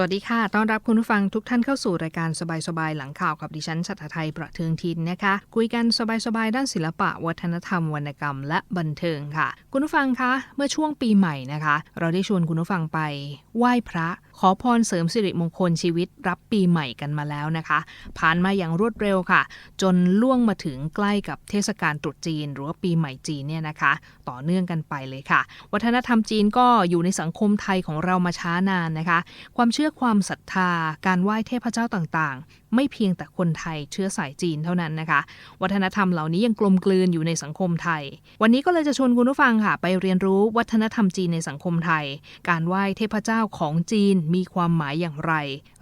สวัสดีค่ะ ต้อนรับคุณผู้ฟังทุกท่านเข้าสู่รายการสบายๆ หลังข่าวกับดิฉันชัตไทยประเทืองทินนะคะ คุยกันสบายๆ ด้านศิลปะ วัฒนธรรม วรรณกรรม และบันเทิงค่ะ คุณผู้ฟังคะ เมื่อช่วงปีใหม่นะคะ เราได้ชวนคุณผู้ฟังไป ไหว้พระขอพรเสริมสิริมงคลชีวิตรับปีใหม่กันมาแล้วนะคะ ผ่านมาอย่างรวดเร็วค่ะ จนล่วงมาถึงใกล้กับเทศกาลตรุษจีน หรือว่าปีใหม่จีนเนี่ยนะคะ ต่อเนื่องกันไปเลยค่ะ วัฒนธรรมจีนก็อยู่ในสังคมไทยของเรามาช้านานนะคะ ความเชื่อความศรัทธา การไหว้เทพเจ้าต่างๆไม่เพียงแต่คนไทยเชื้อสายจีนเท่านั้นนะคะ วัฒนธรรมเหล่านี้ยังกลมกลืนอยู่ในสังคมไทย วันนี้ก็เลยจะชวนคุณผู้ฟังค่ะ ไปเรียนรู้วัฒนธรรมจีนในสังคมไทย การไหว้เทพเจ้าของจีนมีความหมายอย่างไร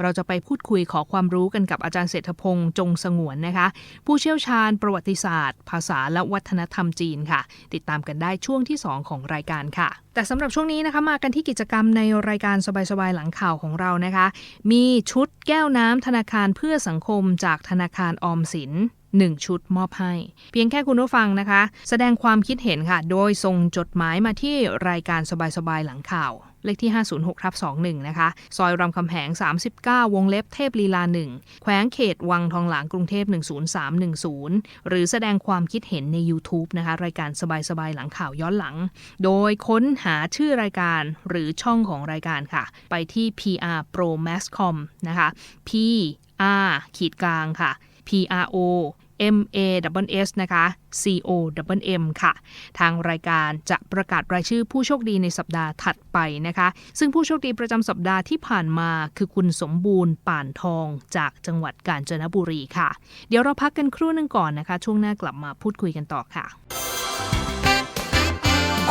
เราจะไปพูดคุยขอความรู้กันกับอาจารย์เศรษฐพงษ์จงสงวนนะคะ ผู้เชี่ยวชาญประวัติศาสตร์ ภาษาและวัฒนธรรมจีนค่ะ ติดตามกันได้ช่วงที่ 2 ของรายการค่ะ แต่สำหรับช่วงนี้นะคะมากันที่กิจกรรมในรายการสบายๆหลังข่าวของเรานะคะ มีชุดแก้วน้ำธนาคารเพื่อสังคมจากธนาคารออมสิน1ชุดมอบให้ เพียงแค่คุณผู้ฟังนะคะ แสดงความคิดเห็นค่ะ โดยส่งจดหมายมาที่รายการสบายๆ หลังข่าว เลขที่ 506ทับ21 นะคะ ซอยรามคำแหง 39 วงเล็บเทพลีลา 1 แขวงเขตวังทองหลางกรุงเทพ 10310 หรือแสดงความคิดเห็นใน YouTube นะคะ รายการสบายๆ หลังข่าวย้อนหลัง โดยค้นหาชื่อรายการหรือช่องของรายการค่ะ ไปที่ PR Pro Masscom นะคะ P R ขีดกลางค่ะ P R O M A W S นะคะ C O W M ค่ะ ทางรายการจะประกาศรายชื่อผู้โชคดีในสัปดาห์ถัดไปนะคะ ซึ่งผู้โชคดีประจำสัปดาห์ที่ผ่านมาคือคุณสมบูรณ์ป่านทองจากจังหวัดกาญจนบุรีค่ะ เดี๋ยวเราพักกันครู่นึงก่อนนะคะ ช่วงหน้ากลับมาพูดคุยกันต่อค่ะ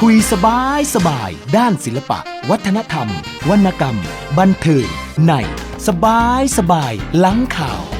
คุยสบายสบาย ด้านศิลปะ วัฒนธรรม วรรณกรรม บันเทิงใน สบายสบายหลังข่าว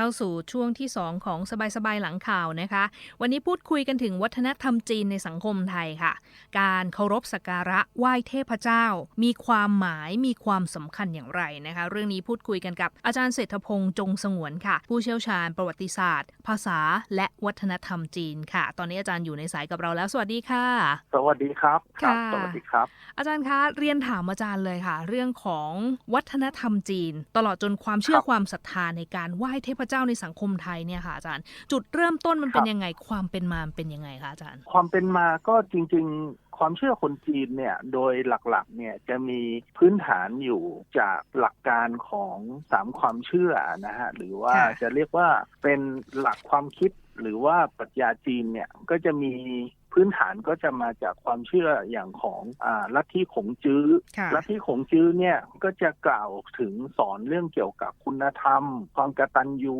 เข้าสู่ช่วงที่ 2 ของสบายๆหลังข่าวนะคะ วันนี้พูดคุยกันถึงวัฒนธรรมจีนในสังคมไทยค่ะ การเคารพสักการะไหว้เทพเจ้า มีความหมายมีความสำคัญอย่างไรนะคะ เรื่องนี้พูดคุยกันกับอาจารย์เศรษฐพงษ์จงสงวนค่ะ ผู้เชี่ยวชาญประวัติศาสตร์ ภาษาและวัฒนธรรมจีนค่ะ ตอนนี้อาจารย์อยู่ในสายกับเราแล้วสวัสดีค่ะ สวัสดีครับครับค่ะสวัสดีครับ อาจารย์คะเรียนถามอาจารย์เลยค่ะ เรื่องของวัฒนธรรมจีน ตลอดจนความเชื่อครับความศรัทธาในการไหว้เทพเจ้าในสังคมไทยเนี่ยค่ะอาจารย์ จุดเริ่มต้นมันเป็นครับยังไงความเป็นมามันเป็นยังไงคะอาจารย์ ความเป็นมาก็จริง ๆ ความเชื่อคนจีนเนี่ยโดยหลักๆเนี่ยจะมีพื้นฐานอยู่จากหลักการของสามความเชื่อนะฮะหรือว่าค่ะจะเรียกว่าเป็นหลักความคิดหรือว่าปรัชญาจีนเนี่ยก็จะมี พื้นฐานก็จะมาจากความเชื่ออย่างของอ่าลัทธิขงจื้อค่ะลัทธิขงจื้อเนี่ยก็จะกล่าวถึงสอนเรื่องเกี่ยวกับคุณธรรม ความกตัญญู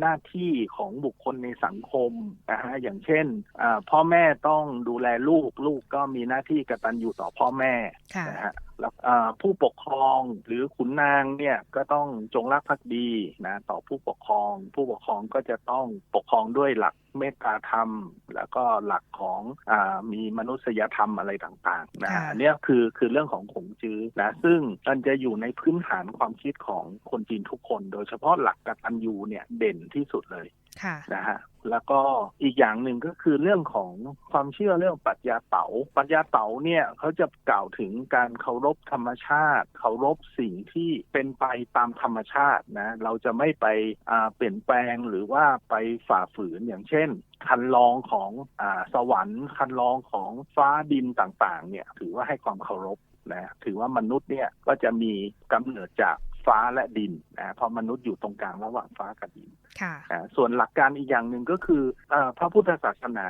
หน้าที่ของบุคคลในสังคมนะฮะอย่างเช่นอ่าพ่อแม่ต้องดูแลลูกลูกก็มีหน้าที่กตัญญูต่อพ่อแม่ค่ะนะฮะแล้วอ่า ผู้ปกครองหรือขุนนางเนี่ยก็ต้องจงรักภักดีนะต่อผู้ปกครอง ผู้ปกครองก็จะต้องปกครองด้วยหลักเมตตาธรรม แล้วก็หลักของอามีมนุษยธรรมอะไรต่างๆนะฮะค่ะอันเนี้ยคือคือเรื่องของขงจื้อนะซึ่งมันจะอยู่ในพื้นฐานความคิดของคนจีนทุกคน โดยเฉพาะหลักกตัญญูเนี่ยเด่นที่สุดเลยค่ะนะฮะ แล้วก็อีกอย่างหนึ่งก็คือเรื่องของความเชื่อเรื่องปรัชญาเต๋าปรัชญาเต๋าเนี่ยเขาจะกล่าวถึงการเคารพธรรมชาติ เคารพสิ่งที่เป็นไปตามธรรมชาตินะเราจะไม่ไปเปลี่ยนแปลงหรือว่าไปฝ่าฝืนอย่างเช่นคันลองของอสวรรค์ คันลองของฟ้าดินต่างๆเนี่ยถือว่าให้ความเคารพนะถือว่ามนุษย์เนี่ยก็จะมีกำเนิดจาก ฟ้าและดินนะเพราะมนุษย์อยู่ตรงกลางระหว่างฟ้ากับดินค่ะอ่าส่วนหลักการอีกอย่างหนึ่งก็คืออาพระพุทธศาสนา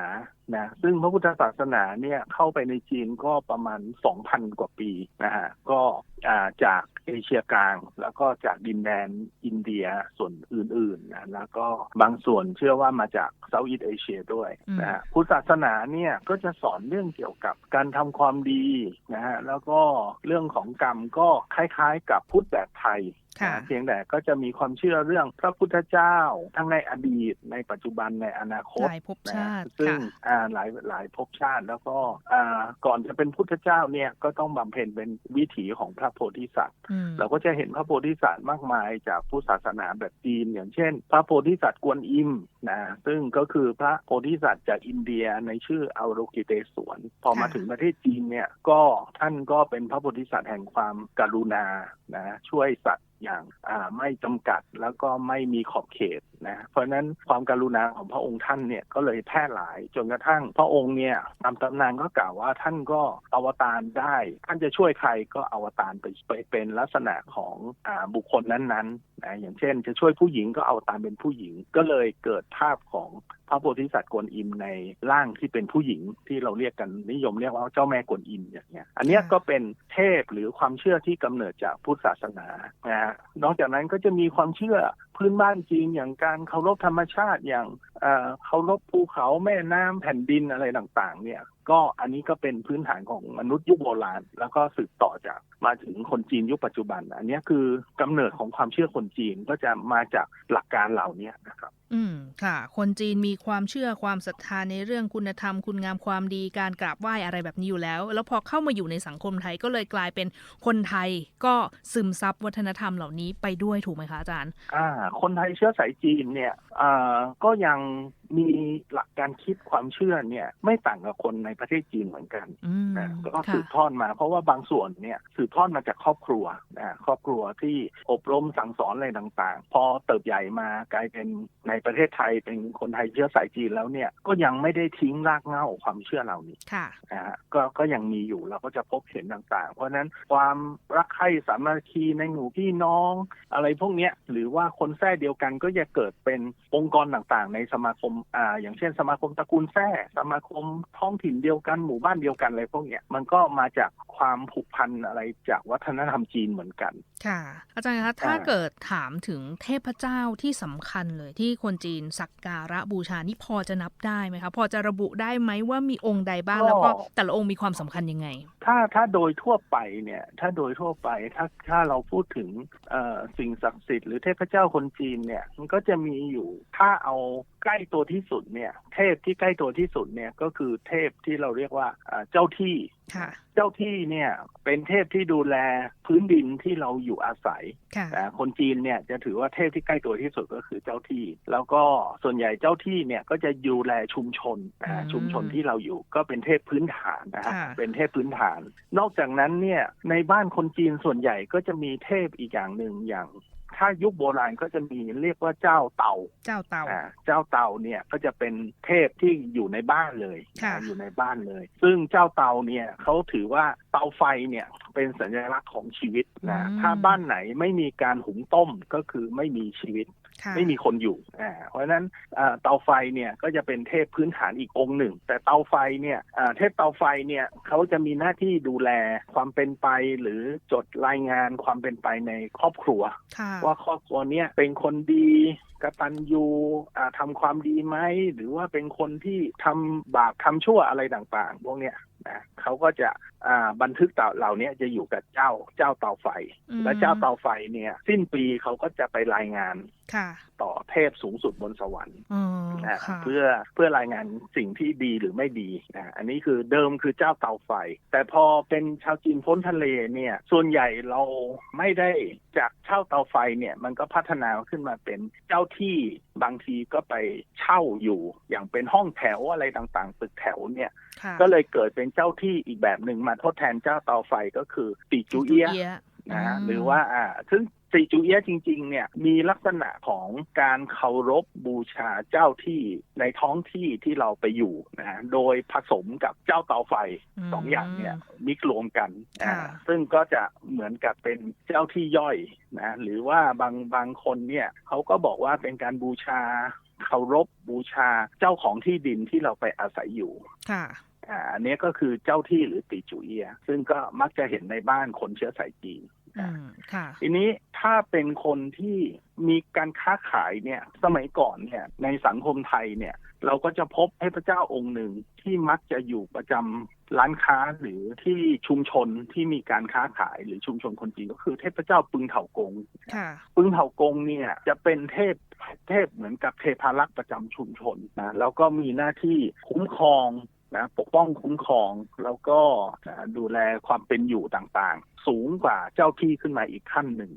นะซึ่งพระพุทธศาสนาเนี่ยเข้าไปในจีนก็ประมาณ 2,000 กว่าปีนะฮะก็อ่าจากเอเชียกลาง แล้วก็จากดินแดนอินเดียส่วนอื่นๆนะแล้วก็บางส่วนเชื่อว่ามาจากเซาท์อีสเอเชียด้วยนะฮะพุทธศาสนาเนี่ยก็จะสอนเรื่องเกี่ยวกับการทำความดีนะฮะแล้วก็เรื่องของกรรมก็คล้ายๆ กับพุทธแบบไทยค่ะนะ เพียงแต่ก็จะมีความเชื่อเรื่องพระพุทธเจ้าทั้งในอดีต ในปัจจุบันในอนาคตหลายภพนะชาติซึ่งค่ะอ่าหลายหลายภพชาติแล้วก็อ่าก่อนจะเป็นพุทธเจ้าเนี่ยก็ต้องบำเพ็ญเป็นวิถีของพระโพธิสัตว์อืมเราก็จะเห็นพระโพธิสัตว์มากมายจากพุทธศาสนาแบบจีน อย่างเช่น พระโพธิสัตว์กวนอิมนะซึ่งก็คือพระโพธิสัตว์จากอินเดียในชื่ออัลโรกิเตศวรพอมาค่ะถึงประเทศจีนเนี่ยก็ท่านก็เป็นพระโพธิสัตว์แห่งความกรุณานะช่วยสัตว์ อย่างไม่จำกัดแล้วก็ไม่มีขอบเขตนะเพราะนั้นความการุณาของพระองค์ท่านเนี่ยก็เลยแพร่หลายจนกระทั่งพระองค์เนี่ยตามตำนานก็กล่าวว่าท่านก็อวตารได้ ท่านจะช่วยใครก็อวตารไปไปเป็นลักษณะของอ่าบุคคลนั้นๆนะอย่างเช่น จะช่วยผู้หญิงก็อวตารเป็นผู้หญิง ก็เลยเกิดภาพของพระโพธิสัตว์กวนอิมในร่างที่เป็นผู้หญิงที่เราเรียกกันนิยมเรียกว่าเจ้าแม่กวนอิมอย่างเงี้ย อันนี้ก็เป็นเทพหรือความเชื่อที่กำเนิดจากพุทธศาสนานะนอกจากนั้นก็จะมีความเชื่อพื้นบ้านจีนอย่างกการเคารพธรรมชาติอย่างเอ่อเคารพภูเขาแม่น้ำแผ่นดินอะไรต่าง ๆ เนี่ย ก็อันนี้ก็เป็นพื้นฐานของมนุษย์ยุคโบราณ แล้วก็สืบต่อจากมาถึงคนจีนยุคปัจจุบัน อันนี้คือกำเนิดของความเชื่อคนจีนก็จะมาจากหลักการเหล่านี้นะครับอืมค่ะ คนจีนมีความเชื่อความศรัทธาในเรื่องคุณธรรม คุณงามความดีการกราบไหว้อะไรแบบนี้อยู่แล้ว แล้วพอเข้ามาอยู่ในสังคมไทยก็เลยกลายเป็นคนไทยก็ซึมซับวัฒนธรรมเหล่านี้ไปด้วยถูกไหมคะอาจารย์ อ่า คนไทยเชื้อสายจีนเนี่ยอ่าก็ยังมีหลักการคิดความเชื่อเนี่ย ไม่ต่างกับคนในประเทศจีนเหมือนกันอืมนะก็สืค่ะบทอดมา เพราะว่าบางส่วนเนี่ยสืบทอดมาจากครอบครัวนะครอบครัวที่อบรมสั่งสอนอะไรต่าง ๆ พอเติบใหญ่มากลายเป็นในประเทศไทยเป็นคนไทยเชื้อสายจีนแล้วเนี่ยก็ยังไม่ได้ทิ้งรากเหง้าความเชื่อเหล่านี้ค่ะนะฮะก็ก็ยังมีอยู่เราก็จะพบเห็นต่างๆ เพราะฉะนั้นความรักใคร่สามัคคีในหมู่พี่น้อง อะไรพวกเนี้ยหรือว่าคนแท้เดียวกันก็จะเกิดเป็นองค์กรต่างๆ ในสมาคมอ่าอย่างเช่น สมาคมตระกูลแท้สมาคมท้องถิ่นเดียวกันหมู่บ้านเดียวกันอะไรพวกเนี้ยมันก็มาจากความผูกพันอะไรจากวัฒนธรรมจีนเหมือนกัน ค่ะ อาจารย์คะถ้าอ่าเกิดถามถึงเทพเจ้าที่สำคัญเลยที่คนจีนสักการะบูชานี่พอจะนับได้ไหมคะพอจะระบุได้ไหมว่ามีองค์ใดบ้างแล้วก็แต่ละองค์มีความสำคัญยังไง ถ้าถ้าโดยทั่วไปเนี่ย ถ้าโดยทั่วไปถ้าถ้าเราพูดถึงเอ่อสิ่งศักดิ์สิทธิ์หรือเทพเจ้าคนจีนเนี่ยมันก็จะมีอยู่ถ้าเอา ใกล้ตัวที่สุดเนี่ย เทพที่ใกล้ตัวที่สุดเนี่ยก็คือเทพที่เราเรียกว่าอ่าเจ้าที่ค่ะเจ้าที่เนี่ยเป็นเทพที่ดูแลพื้นดินที่เราอยู่อาศัยค่ะนะคนจีนเนี่ยจะถือว่าเทพที่ใกล้ตัวที่สุดก็คือเจ้าที่ แล้วก็ส่วนใหญ่เจ้าที่เนี่ยก็จะดูแลชุมชนนะอืมชุมชนที่เราอยู่ก็เป็นเทพพื้นฐานนะฮะค่ะเป็นเทพพื้นฐาน นอกจากนั้นเนี่ยในบ้านคนจีนส่วนใหญ่ก็จะมีเทพอีกอย่างหนึ่งอย่าง ถ้ายุคโบราณก็จะมีเรียกว่าเจ้าเต่า เจ้าเตาอ่าเจ้าเต่าเนี่ยก็จะเป็นเทพที่อยู่ในบ้านเลยค่ะนะอยู่ในบ้านเลย ซึ่งเจ้าเต่าเนี่ยเขาถือว่าเตาไฟเนี่ยเป็นสัญลักษณ์ของชีวิตนะถ้าบ้านไหนไม่มีการหุงต้มก็คือไม่มีชีวิตค่ะ ไม่มีคนอยู่อ่าเพราะฉะนั้นอ่าเตาไฟเนี่ยก็จะเป็นเทพพื้นฐานอีกองค์หนึ่ง แต่เตาไฟเนี่ยอ่าเทพเตาไฟเนี่ยเขาจะมีหน้าที่ดูแลความเป็นไปหรือจดรายงานความเป็นไปในครอบครัวค่ะว่าครอบครัวเนี้ยเป็นคนดีกตัญญูอ่าทำความดีไหมหรือว่าเป็นคนที่ทำบาปทำชั่วอะไรต่างๆ พวกเนี้ย นะเขาก็จะอ่าบันทึกเต่าเหล่านี้จะอยู่กับเจ้าเจ้าเตาไฟอืมและเจ้าเตาไฟเนี่ย สิ้นปีเขาก็จะไปรายงานค่ะต่อเทพสูงสุดบนสวรรค์อ๋อนะค่ะเพื่อเพื่อรายงานสิ่งที่ดีหรือไม่ดีนะอันนี้คือเดิมคือเจ้าเตาไฟ แต่พอเป็นชาวจีนพ้นทะเลเนี่ย ส่วนใหญ่เราไม่ได้จากเช่าเตาไฟเนี่ย มันก็พัฒนาขึ้นมาเป็นเจ้าที่ บางทีก็ไปเช่าอยู่อย่างเป็นห้องแถวอะไรต่างๆตึกแถวเนี่ยค่ะก็เลยเกิดเป็นเจ้าที่อีกแบบหนึ่งมาทดแทนเจ้าเตาไฟก็คือติจูเอียะนะฮะอืมหรือว่าอ่าซึ่ง สีจูเอียะจริงๆเนี่ยมีลักษณะของการเคารพบูชาเจ้าที่ในท้องที่ที่เราไปอยู่นะฮะโดยผสมกับเจ้าเตาไฟมสองอย่างเนี่ยมิกรวมกันค่ะอ่าซึ่งก็จะเหมือนกับเป็นเจ้าที่ย่อยนะหรือว่าบางบางคนเนี่ยเขาก็บอกว่าเป็นการบูชาเคารพบูชาเจ้าของที่ดินที่เราไปอาศัยอยู่ค่ะอ่าอันนี้ก็คือเจ้าที่หรือติจูเอียะซึ่งก็มักจะเห็นในบ้านคนเชื้อสายจีนอืมค่ะ ทีนี้ถ้าเป็นคนที่มีการค้าขายเนี่ย สมัยก่อนเนี่ย ในสังคมไทยเนี่ย เราก็จะพบเทพเจ้าองค์หนึ่งที่มักจะอยู่ประจำร้านค้าหรือที่ชุมชนที่มีการค้าขายหรือชุมชนคนจีนก็คือเทพเจ้าปึงเถากงค่ะปึงเถากงเนี่ยจะเป็นเทพเทพเหมือนกับเทพารักษ์ประจำชุมชนนะแล้วก็มีหน้าที่คุ้มครอง นะปกป้องคุ้มครองแล้วก็ดูแลความเป็นอยู่ต่างๆ สูงกว่าเจ้าที่ขึ้นมาอีกขั้นหนึ่ง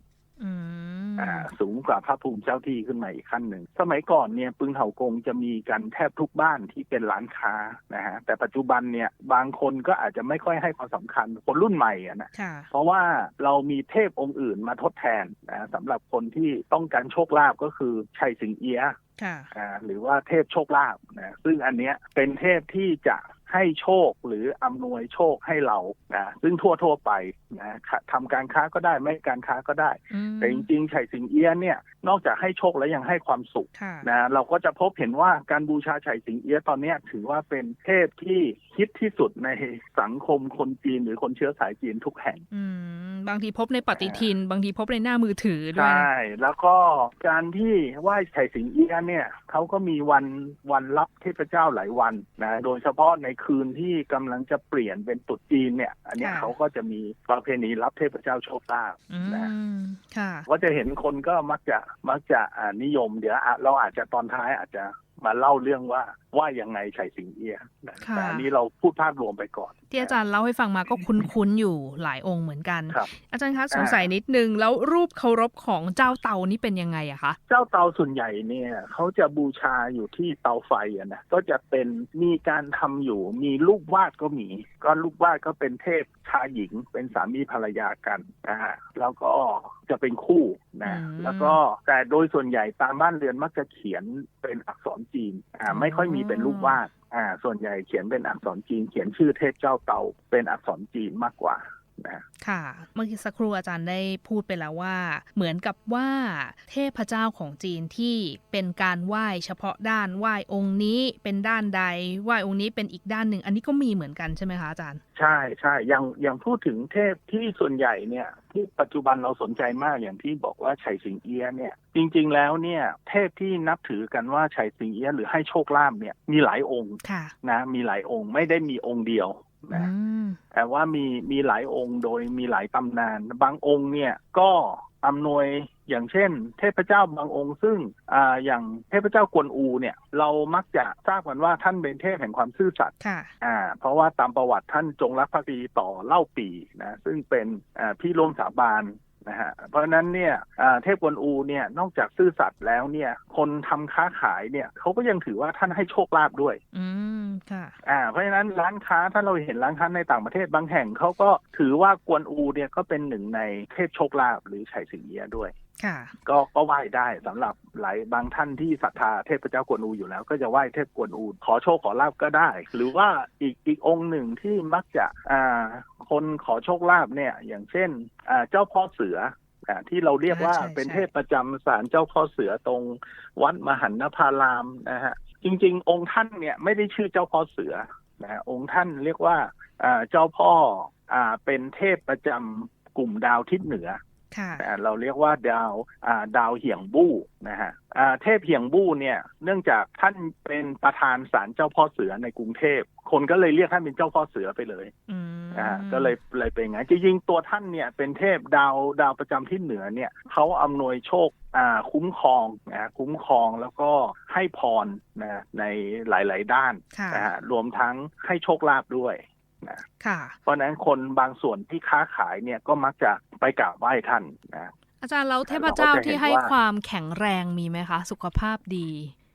สูงกว่าพระภูมิเจ้าที่ขึ้นมาอีกขั้นหนึ่ง สมัยก่อนเนี่ยปึงเถากงจะมีกันแทบทุกบ้านที่เป็นร้านค้านะฮะแต่ปัจจุบันเนี่ยบางคนก็อาจจะไม่ค่อยให้ความสำคัญคนรุ่นใหม่อะนะค่ะเพราะว่าเรามีเทพองค์อื่นมาทดแทนนะสำหรับคนที่ต้องการโชคลาภก็คือชัยสิงเอียะค่ะอ่าหรือว่าเทพโชคลาภนะซึ่งอันเนี้ยเป็นเทพที่จะ ให้โชคหรืออำนวยโชคให้เรานะซึ่งทั่วทั่วๆไปนะทำการค้าก็ได้ไม่การค้าก็ได้อืมแต่จริงๆชัยสิงเอียะเนี่ยนอกจากให้โชคแล้วยังให้ความสุขค่ะนะเราก็จะพบเห็นว่าการบูชาชัยสิงเอียะตอนเนี้ยถือว่าเป็นเทพที่ฮิตที่สุดในสังคมคนจีนหรือคนเชื้อสายจีนทุกแห่งอืมบางทีพบในปฏิทิน บางทีพบในหน้ามือถือด้ใชวยนะ่แล้วก็การที่ไหว้ไฉสิงเอียะเนี่ยเขาก็มีวันวันรับเทพเจ้าหลายวันนะโดยเฉพาะในคืนที่กำลังจะเปลี่ยนเป็นตรุษจีนเนี่ย อันเนี้ยค่ะเขาก็จะมีประเพณีรับเทพเจ้าโชคลาภอืนะมค่ะก็จะเห็นคนก็มักจะมักจะอ่านิยมเดี๋ยวอะเราอาจจะตอนท้ายอาจจะมาเล่าเรื่องว่าว่ายังไงไฉสิงเอียะนะค่ะแต่อันนี้เราพูดภาพรวมไปก่อน ที่อาจารย์เล่าให้ฟังมาก็คุ้นๆอยู่หลายองค์เหมือนกันครับอาจารย์คะสงสัยนิดนึง แล้วรูปเคารพของเจ้าเตานี่เป็นยังไงอะคะเจ้าเตาส่วนใหญ่เนี่ยเขาจะบูชาอยู่ที่เตาไฟอะนะก็จะเป็นมีการทำอยู่มีรูปวาดก็มี ก็รูปวาดก็เป็นเทพชายหญิง เป็นสามีภรรยากันนะฮะแล้วก็จะเป็นคู่นะอืมแล้วก็แต่โดยส่วนใหญ่ตามบ้านเรือนมักจะเขียนเป็นอักษรจีนอ่าอ๋อไม่ค่อยมีเป็นรูปวาดอ่าส่วนใหญ่เขียนเป็นอักษรจีน เขียนชื่อเทพเจ้าเตาเป็นอักษรจีนมากกว่า นะค่ะ เมื่อกี้สักครู่อาจารย์ได้พูดไปแล้วว่า เหมือนกับว่าเทพเจ้าของจีนที่เป็นการไหว้เฉพาะด้านไหว้องค์นี้เป็นด้านใดไหว้องค์นี้เป็นอีกด้านหนึ่ง อันนี้ก็มีเหมือนกันใช่ไหมคะอาจารย์ ใช่ใช่อย่างอย่างพูดถึงเทพที่ส่วนใหญ่เนี่ยที่ปัจจุบันเราสนใจมากอย่างที่บอกว่าไฉสิงเอียะเนี่ย จริง ๆ แล้วเนี่ย เทพที่นับถือกันว่าไฉสิงเอียะหรือให้โชคลาภเนี่ยมีหลายองค์ค่ะนะมีหลายองค์ไม่ได้มีองค์เดียวอื นะมแต่ว่ามีมีหลายองค์โดยมีหลายตำนาน บางองค์เนี่ยก็อำนวยอย่างเช่น เทพเจ้าบางองค์ ซึ่งอ่าอย่างเทพเจ้ากวนอูเนี่ย เรามักจะทราบกันว่าท่านเป็นเทพแห่งความซื่อสัตย์ค่ะอ่า เพราะว่าตามประวัติท่านจงรักภักดีต่อเล่าปีนะซึ่งเป็นอ่าพี่ร่วมสาบาน นะฮะเพราะฉะนั้นเนี่ยอ่าเทพกวนอูเนี่ยนอกจากซื่อสัตย์แล้วเนี่ยคนทำค้าขายเนี่ยเขาก็ยังถือว่าท่านให้โชคลาภด้วย อืมค่ะอ่าเพราะฉะนั้นร้านค้าถ้าเราเห็นร้านค้าในต่างประเทศบางแห่งเขาก็ถือว่ากวนอูเนี่ยก็เป็นหนึ่งในเทพโชคลาภหรือไฉสิงเอียะด้วยค่ะ ก็ก็ไหว้ได้สำหรับหลายบางท่านที่ศรัทธาเทพเจ้ากวนอูอยู่แล้ว ก็จะไหว้เทพกวนอูขอโชคขอลาบก็ได้ หรือว่าอีกอีกองค์หนึ่งที่มักจะอ่าคนขอโชคลาภเนี่ย อย่างเช่นอ่าเจ้าพ่อเสืออ่าที่เราเรียกว่าอ่าใช่เป็นใช่เทพประจำศาลเจ้าพ่อเสือตรงวัดมหันนภารามนะฮะจริง ๆ องค์ท่านเนี่ยไม่ได้ชื่อเจ้าพ่อเสือนะฮะองค์ท่านเรียกว่าอ่าเจ้าพ่ออ่าเป็นเทพประจำกลุ่มดาวทิศเหนือค่ะอ่า เราเรียกว่าดาวอ่าดาวเหียงบู้นะฮะอ่าเทพเหียงบู้เนี่ยเนื่องจากท่านเป็นประธานศาลเจ้าพ่อเสือในกรุงเทพ คนก็เลยเรียกท่านเป็นเจ้าพ่อเสือไปเลยอืมอ่าก็เลยเลยเป็นอย่างนั้นจริงๆตัวท่านเนี่ยเป็นเทพดาวดาวประจำที่เหนือเนี่ยเขาอำนวยโชคอ่าคุ้มครองนะคุ้มครองแล้วก็ให้พรนะในหลาย ๆ ด้านค่ะนะฮะรวมทั้งให้โชคลาภด้วย ค่ะเพราะฉะนั้นคนบางส่วนที่ค้าขายเนี่ยก็มักจะไปกราบไหว้ท่านนะอาจารย์แล้วเทพเจ้าเราก็จะเห็นที่ให้ว่าความแข็งแรงมีไหมคะ สุขภาพดี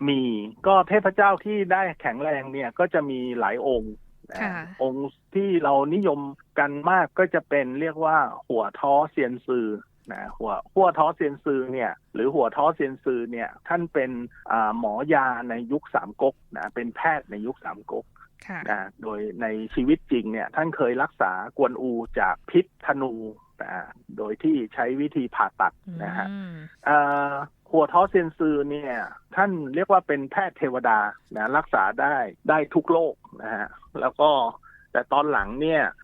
มีก็เทพเจ้าที่ได้แข็งแรงเนี่ยก็จะมีหลายองค์นะค่ะองค์ที่เรานิยมกันมากก็จะเป็นเรียกว่าหัวท้อเซียนซือนะหัวหัวท้อเซียนซือเนี่ย หรือหัวท้อเซียนซือเนี่ย ท่านเป็นอ่าหมอยาในยุคสามก๊กนะเป็นแพทย์ในยุคสามก๊กค่ะ นะโดยในชีวิตจริงเนี่ยท่านเคยรักษากวนอูจากพิษธนูนะโดยที่ใช้วิธีผ่าตัดนะฮะอืมเอ่อหัวท้อเซียนซือเนี่ย ท่านเรียกว่าเป็นแพทย์เทวดานะรักษาได้ได้ทุกโรคนะฮะแล้วก็แต่ตอนหลังเนี่ยเอ่อ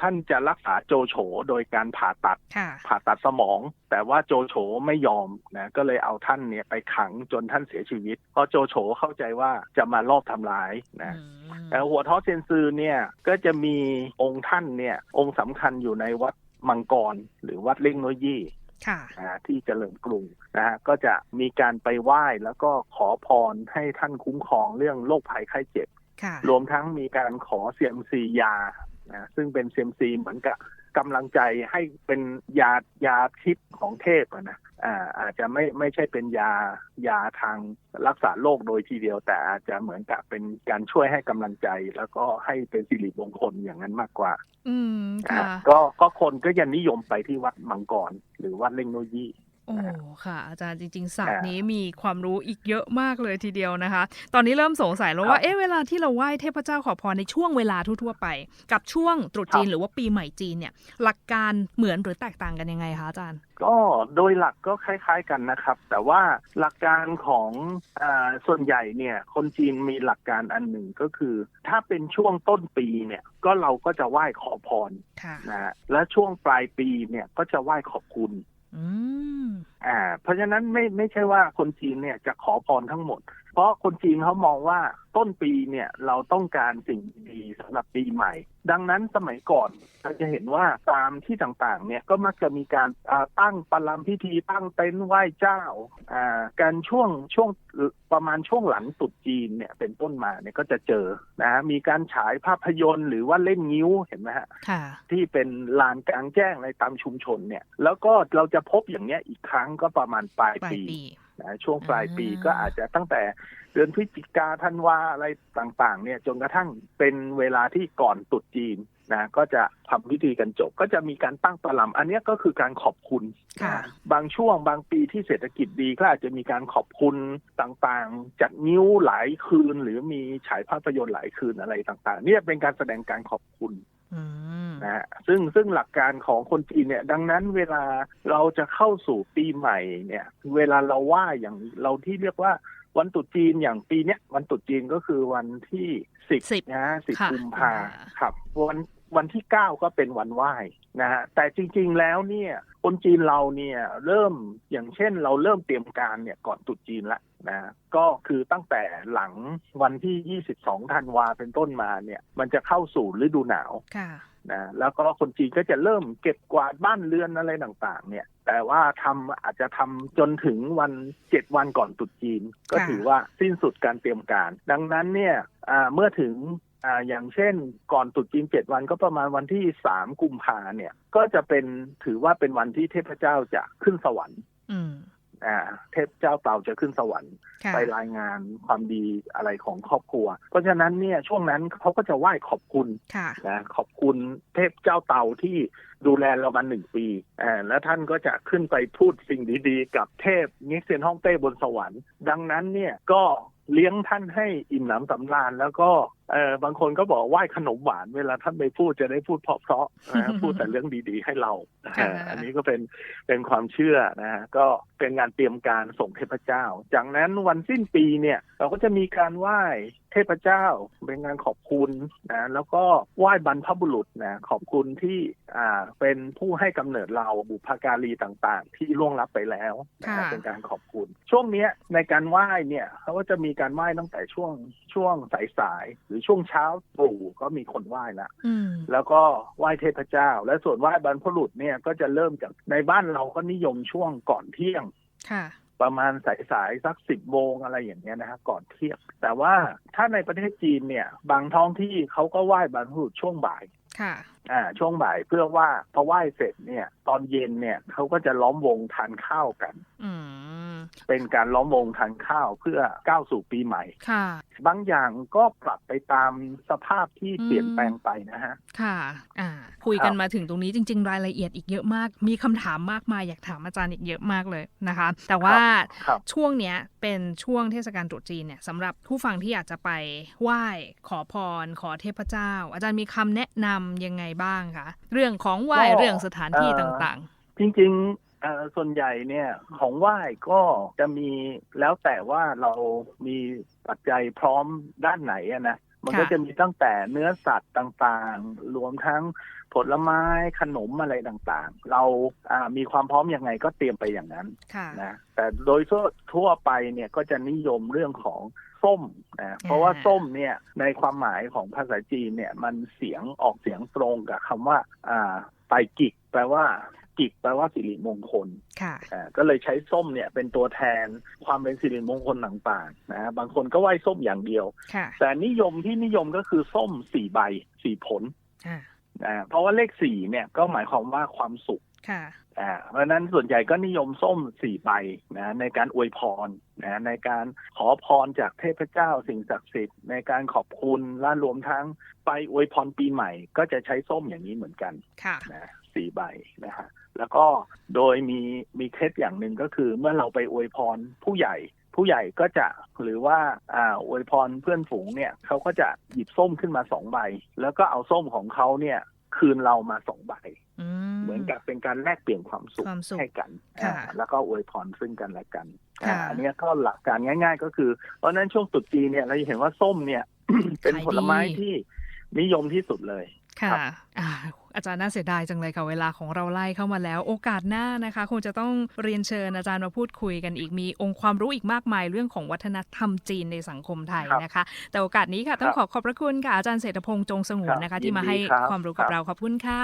ท่านจะรักษาโจโฉโดยการผ่าตัดค่ะผ่าตัดสมอง แต่ว่าโจโฉไม่ยอมนะก็เลยเอาท่านเนี่ยไปขังจนท่านเสียชีวิต เพราะโจโฉเข้าใจว่าจะมาลอบทำร้ายนะอืมแต่หัวท้อเซยนซือเนี่ยก็จะมีองค์ท่านเนี่ยองค์สำคัญอยู่ในวัดมังกร หรือวัดเล่งโนยี่ค่ะนะฮะที่เจริญกรุงนะฮะก็จะมีการไปไหว้แล้วก็ขอพรให้ท่านคุ้มครองเรื่องโรคภัยไข้เจ็บค่ะรวมทั้งมีการขอเซียมซียา นะซึ่งเป็นเซียมซีเหมือนกับกำลังใจให้เป็นยายาทิพย์ของเทพอะนะอ่าอาจจะไม่ไม่ใช่เป็นยายาทางรักษาโรคโดยทีเดียว แต่อาจจะเหมือนกับเป็นการช่วยให้กำลังใจ แล้วก็ให้เป็นสิริมงคลอย่างนั้นมากกว่า อืมนะค่ะฮะก็ก็คนก็จะนิยมไปที่วัดมังกรหรือวัดเล่งโนยี่ โอ้ค่ะ อาจารย์จริงๆศาสตร์อ่านี้นี้มีความรู้อีกเยอะมากเลยทีเดียวนะคะ ตอนนี้เริ่มสงสัยแล้วว่าครับเอ๊ะเวลาที่เราไหว้เทพเจ้าขอพรในช่วงเวลาทั่วๆไป กับช่วงตรุษจีนครับหรือว่าปีใหม่จีนเนี่ยหลักการเหมือนหรือแตกต่างกันยังไงคะอาจารย์ ก็โดยหลักก็คล้าย ๆกันนะครับ แต่ว่าหลักการของอาส่วนใหญ่เนี่ย คนจีนมีหลักการอันหนึ่งก็คือ ถ้าเป็นช่วงต้นปีเนี่ยก็เราก็จะไหว้ขอพรค่ะนะฮะและช่วงปลายปีเนี่ยก็จะไหว้ขอบคุณอืมอ่า เพราะฉะนั้นไม่ไม่ใช่ว่าคนจีนเนี่ยจะขอพรทั้งหมด เพราะคนจีนเขามองว่าต้นปีเนี่ยเราต้องการสิ่งดีสำหรับปีใหม่ ดังนั้นสมัยก่อนเราจะเห็นว่าตามที่ต่างๆเนี่ยก็มักจะมีการอ่าตั้งปรำพิธีตั้งเต็นท์ไหว้เจ้าอ่าการช่วงช่วงประมาณช่วงหลังตรุษจีนเนี่ยเป็นต้นมาเนี่ยก็จะเจอนะฮะมีการฉายภาพยนตร์หรือว่าเล่นงิ้วเห็นไหมฮะค่ะที่เป็นลานกลางแจ้งในตามชุมชนเนี่ยแล้วก็เราจะพบอย่างเนี้ยอีกครั้งก็ประมาณปลายปลายปีปี นะช่วงปลายปีอ่าก็อาจจะตั้งแต่เดือนพฤศจิกาธันวาอะไรต่างๆ เนี่ยจนกระทั่งเป็นเวลาที่ก่อนตรุษจีนนะก็จะทำพิธีกันจบ ก็จะมีการตั้งประลำอันเนี้ยก็คือการขอบคุณค่ะนะบางช่วงบางปีที่เศรษฐกิจดีก็อาจจะมีการขอบคุณต่างๆ จัดนิ้วหลายคืน หรือมีฉายภาพยนตร์หลายคืนอะไรต่างๆ เนี่ยเป็นการแสดงการขอบคุณอืม นะฮะซึ่งซึ่งหลักการของคนจีนเนี่ย ดังนั้นเวลาเราจะเข้าสู่ปีใหม่เนี่ย เวลาเราไหว่าอย่างเราที่เรียกว่าวันตรุษจีนอย่างปีเนี้ยวันตรุษจีนก็คือวันที่สิบสิบนะสิบค่ะกุมภาอ่าครับวัน วันที่เก้าก็เป็นวันไหว้นะฮะแต่จริง ๆแล้วเนี่ยคนจีนเราเนี่ยเริ่มอย่างเช่นเราเริ่มเตรียมการเนี่ยก่อนตรุษจีนละนะก็คือตั้งแต่หลังวันที่ 22 ธันวาเป็นต้นมาเนี่ย มันจะเข้าสู่ฤดูหนาวค่ะนะแล้วก็คนจีนก็จะเริ่มเก็บกวาดบ้านเรือนอะไรต่างๆ เนี่ย แต่ว่าทำอาจจะทำจนถึงวันเจ็ดวันก่อนตรุษจีน ก็ค่ะถือว่าสิ้นสุดการเตรียมการ ดังนั้นเนี่ยอ่าเมื่อถึง อ่าอย่างเช่นก่อนตรุษจีนเจ็ดวันก็ประมาณวันที่สามกุมภาเนี่ย ก็จะเป็นถือว่าเป็นวันที่เทพเจ้าจะขึ้นสวรรค์อืมอ่าเทพเจ้าเต่าจะขึ้นสวรรค์ค่ะไปรายงานความดีอะไรของครอบครัว เพราะฉะนั้นเนี่ยช่วงนั้นเขาก็จะไหว้ขอบคุณค่ะนะขอบคุณเทพเจ้าเต่าที่ ดูแลเรามาหนึ่งปีอ่าแล้วท่านก็จะขึ้นไปพูดสิ่งดีๆ กับเทพเง็กเซียนฮ่องเต้บนสวรรค์ ดังนั้นเนี่ยก็เลี้ยงท่านให้อิ่มหนำสำราญแล้วก็เออบางคนก็บอกไหว้ขนมหวานเวลาท่านไปพูดจะได้พูดเพราะๆนะพูดแต่เรื่องดีๆให้เราค่ะอ่าอันนี้ก็เป็นเป็นความเชื่อนะฮะก็เป็นงานเตรียมการส่งเทพเจ้า จากนั้นวันสิ้นปีเนี่ย เราก็จะมีการไหว้ เทพเจ้าเป็นงานขอบคุณนะแล้วก็ไหว้บรรพบุรุษนะขอบคุณที่อ่าเป็นผู้ให้กำเนิดเราบุพการีต่างๆ ที่ล่วงลับไปแล้วนะค่ะเป็นการขอบคุณ ช่วงเนี้ยในการไหว้เนี่ยเขาก็จะมีการไหว้ตั้งแต่ช่วงช่วงสายๆหรือช่วงเช้าตรู่ก็มีคนไหว้ละอืมแล้วก็ไหว้เทพเจ้า และส่วนไหว้บรรพบุรุษเนี่ยก็จะเริ่มจากในบ้านเราก็นิยมช่วงก่อนเที่ยงค่ะ ประมาณสายๆสักสิบโมงอะไรอย่างเงี้ยนะฮะก่อนเที่ยงแต่ว่าถ้าในประเทศจีนเนี่ย บางท้องที่เขาก็ไหว้บรรพบุรุษช่วงบ่ายค่ะอ่าช่วงบ่ายเพื่อว่าพอไหว้เสร็จเนี่ย ตอนเย็นเนี่ยเขาก็จะล้อมวงทานข้าวกัน อืม เป็นการล้อมวงทานข้าวเพื่อก้าวสู่ปีใหม่ค่ะบางอย่างก็ปรับไปตามสภาพที่เปลี่ยนแปลงไปนะฮะ ค่ะ อ่า คุยกันครับมาถึงตรงนี้จริง ๆ รายละเอียดอีกเยอะมาก มีคำถามมากมายอยากถามอาจารย์อีกเยอะมากเลยนะคะ แต่ว่าครับช่วงเนี้ยเป็นช่วงเทศกาลตรุษจีนเนี่ยสำหรับผู้ฟังที่อยากจะไปไหว้ขอพร ขอเทพเจ้า อาจารย์มีคำแนะนำยังไงบ้างคะ เรื่องของไหว้ก็เรื่องสถานที่เอ่อต่างจริงๆเอ่อ ส่วนใหญ่เนี่ยของไหว้ก็จะมีแล้วแต่ว่าเรามีปัจจัยพร้อมด้านไหนอะนะมันค่ะก็จะมีตั้งแต่เนื้อสัตว์ต่างๆ รวมทั้งผลไม้ขนมอะไรต่างๆ เราอ่ามีความพร้อมยังไงก็เตรียมไปอย่างนั้นค่ะนะแต่โดยทั่วทั่วไปเนี่ยก็จะนิยมเรื่องของส้มนะเพราะว่าส้มเนี่ยในความหมายของภาษาจีนเนี่ยมันเสียงออกเสียงตรงกับคำว่า อ่าไตรกิกแปลว่า กิกแปลว่าสิริมงคลค่ะอ่าก็เลยใช้ส้มเนี่ยเป็นตัวแทนความเป็นสิริมงคลต่างๆนะบางคนก็ไหว้ส้มอย่างเดียวค่ะแต่นิยมที่นิยมก็คือส้มสี่ใบสี่ผลอ่าอ่าเพราะว่าเลขสี่เนี่ยก็หมายความว่าความสุขค่ะอ่าเพราะฉะนั้นส่วนใหญ่ก็นิยมส้มสี่ใบนะในการอวยพรนะในการขอพรจากเทพเจ้าสิ่งศักดิ์สิทธิ์ในการขอบคุณและรวมทั้งไปอวยพรปีใหม่ ก็จะใช้ส้มอย่างนี้เหมือนกันค่ะนะ สี่ใบนะฮะแล้วก็โดยมีมีเคล็ดอย่างหนึ่งก็คือเมื่อเราไปอวยพรผู้ใหญ่ ผู้ใหญ่ก็จะหรือว่าอ่าอวยพรเพื่อนฝูงเนี่ยเขาก็จะหยิบส้มขึ้นมาสองใบ แล้วก็เอาส้มของเขาเนี่ยคืนเรามาสองใบอืเหมือนกับเป็นการแลกเปลี่ยนความสุขความสุขให้กันค่ะอ่าแล้วก็อวยพรซึ่งกันและกันค่ะอ่าอันเนี้ยก็หลักการง่าย ๆ ก็คือ เพราะฉะนั้นช่วงตรุษจีนเนี่ยเราจะเห็นว่าส้มเนี่ย เป็นผลไม้ที่นิยมที่สุดเลย ค่ะครับอ่าอาจารย์น่าเสียดายจังเลยค่ะ เวลาของเราไล่เข้ามาแล้ว โอกาสหน้านะคะคงจะต้องเรียนเชิญอาจารย์มาพูดคุยกันอีกมีองค์ความรู้อีกมากมายเรื่องของวัฒนธรรมจีนในสังคมไทยนะคะ แต่โอกาสนี้ค่ะต้องขอขอบพระคุณค่ะอาจารย์เศรษฐพงษ์จงสงวนนะคะ ที่มาให้ความรู้กับเราขอบคุณค่ะ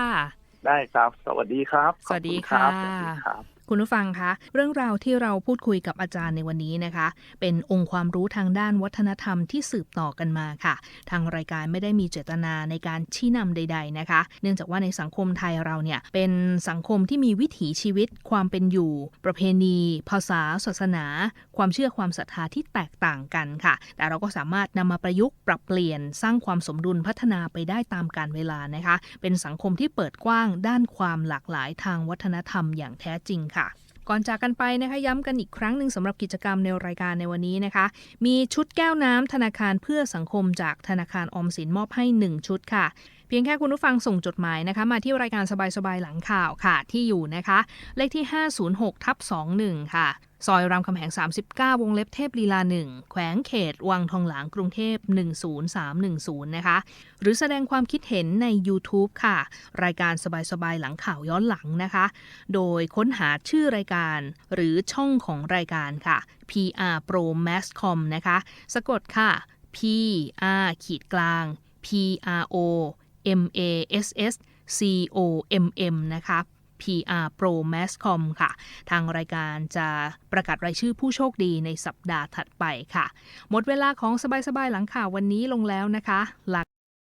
ได้ครับ สวัสดีครับ สวัสดีขอบณรับค่ะสวัสดี คุณผู้ฟังคะ เรื่องราวที่เราพูดคุยกับอาจารย์ในวันนี้นะคะ เป็นองค์ความรู้ทางด้านวัฒนธรรมที่สืบต่อกันมาค่ะ ทางรายการไม่ได้มีเจตนาในการชี้นำใด ๆนะคะ เนื่องจากว่าในสังคมไทยเราเนี่ยเป็นสังคมที่มีวิถีชีวิต ความเป็นอยู่ ประเพณี ภาษา ศาสนา ความเชื่อความศรัทธาที่แตกต่างกันค่ะ แต่เราก็สามารถนำมาประยุกต์ปรับเปลี่ยนสร้างความสมดุลพัฒนาไปได้ตามกาลเวลานะคะ เป็นสังคมที่เปิดกว้างด้านความหลากหลายทางวัฒนธรรมอย่างแท้จริงค่ะก่อนจากกันไปนะคะย้ำกันอีกครั้งหนึ่งสำหรับกิจกรรมในรายการในวันนี้นะคะ มีชุดแก้วน้ำธนาคารเพื่อสังคมจากธนาคารออมสินมอบให้ 1 ชุดค่ะ เพียงแค่คุณผู้ฟังส่งจดหมายนะคะ มาที่รายการสบายๆหลังข่าวค่ะ ที่อยู่นะคะ เลขที่ 506ทับ21 ค่ะ ซอยรามคำแหง 39 วงเล็บเทพลีลา 1 แขวงเขต วังทองหลางกรุงเทพ 10310 นะคะ หรือแสดงความคิดเห็นใน YouTube ค่ะ รายการสบายๆหลังข่าวย้อนหลังนะคะ โดยค้นหาชื่อรายการหรือช่องของรายการค่ะ PR Pro Masscom นะคะ สะกดค่ะ PR ขีดกลาง MASS COMM นะคะ PR Pro Masscom ค่ะ ทางรายการจะประกาศรายชื่อผู้โชคดีในสัปดาห์ถัดไปค่ะ หมดเวลาของสบายๆหลังข่าววันนี้ลงแล้วนะคะลา